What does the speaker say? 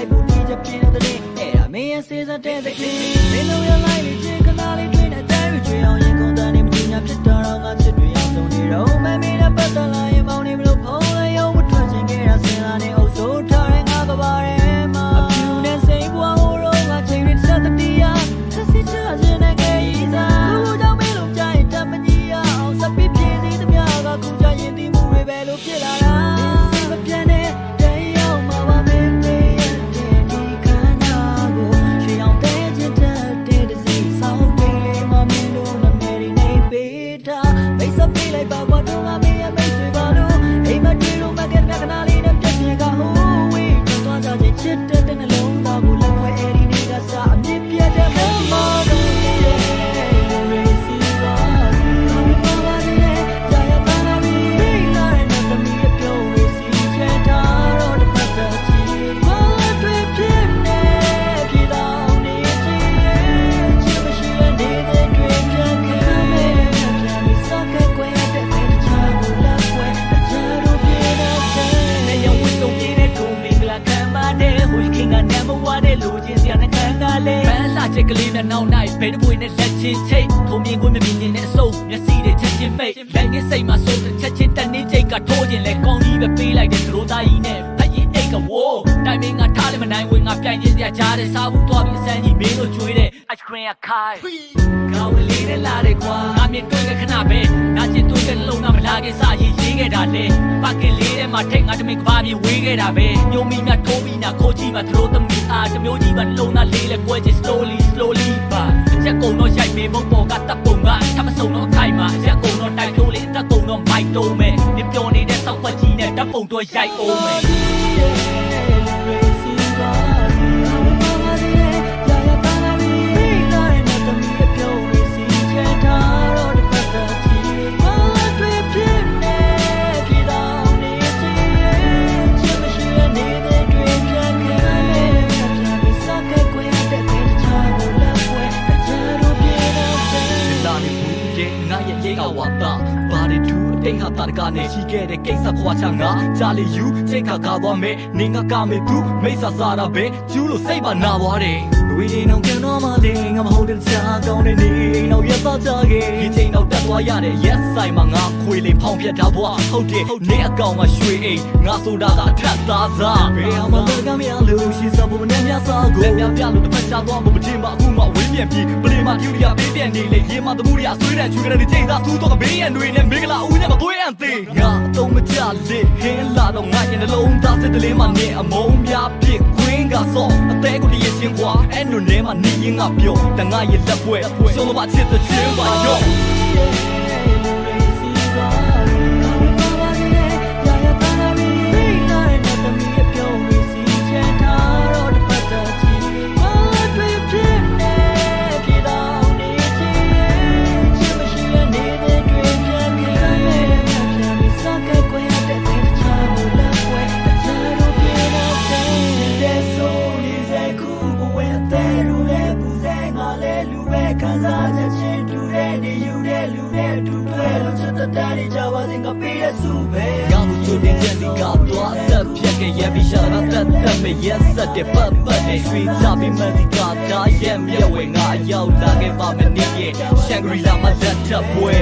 Like, we'll need a pin of the day. Yeah, me and Caesar dance the clean. They know you're likely to. ပါတ်1တဲ့လူချင်းစရာနဲ့ခံတာလေပန်းလာချက်ကလေးနဲ့နောက်နိုင်ဘဲတပွေနဲ့လက်ချင်းချိတ်ထုံမြင်ကွင်းမမြင်ခြင်းနဲ့အစုံမျက်စိတွေချက်ချင်းမိတ်လက်ငယ်စိတ်မှာစိုးတဲ့ချက်ချင်းတနေ့ချိန်ကထိုးခြင်းလဲကောင်းကြီးပဲပေးလိုက်တဲ့သရိုးသားကြီးနဲ့ဖက်ရင်အိတ်ကဝိုးတိုင်မင်းကထားလည်းမနိုင်ဝင်ငါပြိုင်ခြင်းစရာကြားတဲ့စားဘူးသွားပြီးအစမ်းကြီးမင်းတို့ကျွေးတဲ့ ice cream ကခိုင်းကောင်းကလေးနဲ့လာတဲ့ကွာငါမြင်တွေ့တဲ့ခဏပဲနာကျင်တွေ့တဲ့လုံးနာမလာခဲ့စားရင်ရေးခဲ့တာလေပတ်ကလေးထဲမှာထိတ်ငါတမင်ကဘာမြေဝေးခဲ့တာပဲညုံမီမြထိုးပြီးနာခိုးကြီးမှာသရိုးသမီးအားတမျိုးကြီးမှာလုံးနာလေးလဲကွဲချင် slowly slowly ပါရက်ကုံတော့ရိုက်မေမုံပေါ်ကတပ်ပုံကထမစုံတော့ခိုင်မှာရက်ကုံတော့တိုက်ထိုးလေတက်ကုံတော့မိုက်တုံးမယ်ဒီပြောနေတဲ့စောက်ွက်ကြီးနဲ့တပ်ပုံတော့ရိုက်အောင်မယ် ငါရဲ့ရေကဝါတာဘာတွေတူအတိတ်ဟာတာတကနေရှိခဲ့တဲ့ကိစ္စခွာချငါဂျာလီယူချိန်ခါကားသွားမယ်နေငါကမေသူမိစ္ဆာစားတာပဲကျူးလို့စိတ်ပါနာသွားတယ် ဝီဒီနောင်ကန်တော့မလေးငါမဟုတ်တဲ့ချာကောင်းတဲ့နေနောက်ရတော့ကြခဲ့ဒီချိန်တော့တက်သွားရတယ် yes ဆိုင်မှာငါခွေလေးဖောင်းပြတ်တာဘွားဟုတ်တယ်နေအကောင်ကရွှေအိမ်ငါဆိုတာကအထက်သားစားဘယ်အောင်မလုပ်ကမရလို့ရှိစဖို့နဲ့မြတ်စွာကိုလက်များပြလို့တစ်ဖက်ချသွားဖို့မတင်ပါအခုမှဝင်းပြန်ပြီးပလင်မပြူရီယာပေးပြန်နေလေရေမသမှုရီယာဆွေးတဲ့ချူကတဲ့ချိန်သာသူ့တော့ဘေးရန်တွေနဲ့မင်္ဂလာဦးနဲ့မသွေးရန်သေးငါအတုံးမကြလေဟင်းလာတော့ငါရဲ့နှလုံးသားစစ်တလေးမှနေအမုံများဖြစ်ခွင်းကစော့အသေးကိုတည်းရဲ့ချင်းကွာ အဲ့လိုနဲ့မှနေရင်ငါပြောတငါရဲ့လက်ပွဲဆုံးမချစ်တဲ့ချင်းပါရော နေယူတဲ့လူနဲ့တူတွဲလို့ချက်တတန်းနေကြပါစေငါပေးရစုပဲငါ့ကိုချွတ်တင်ချက်စီကတော့ဆက်ဖြတ်ခဲ့ရပြီးရှာတော့တက်တက်မဲ့ရက်ဆက်တဲ့ပတ်ပတ်နဲ့ရွှေချပြီးမဒီကတာရဲ့မြဲဝဲငါရောက်လာခဲ့ပါမနေရဲ့ရှန်ဂရီလာမှာလက်ထပ်ပွဲ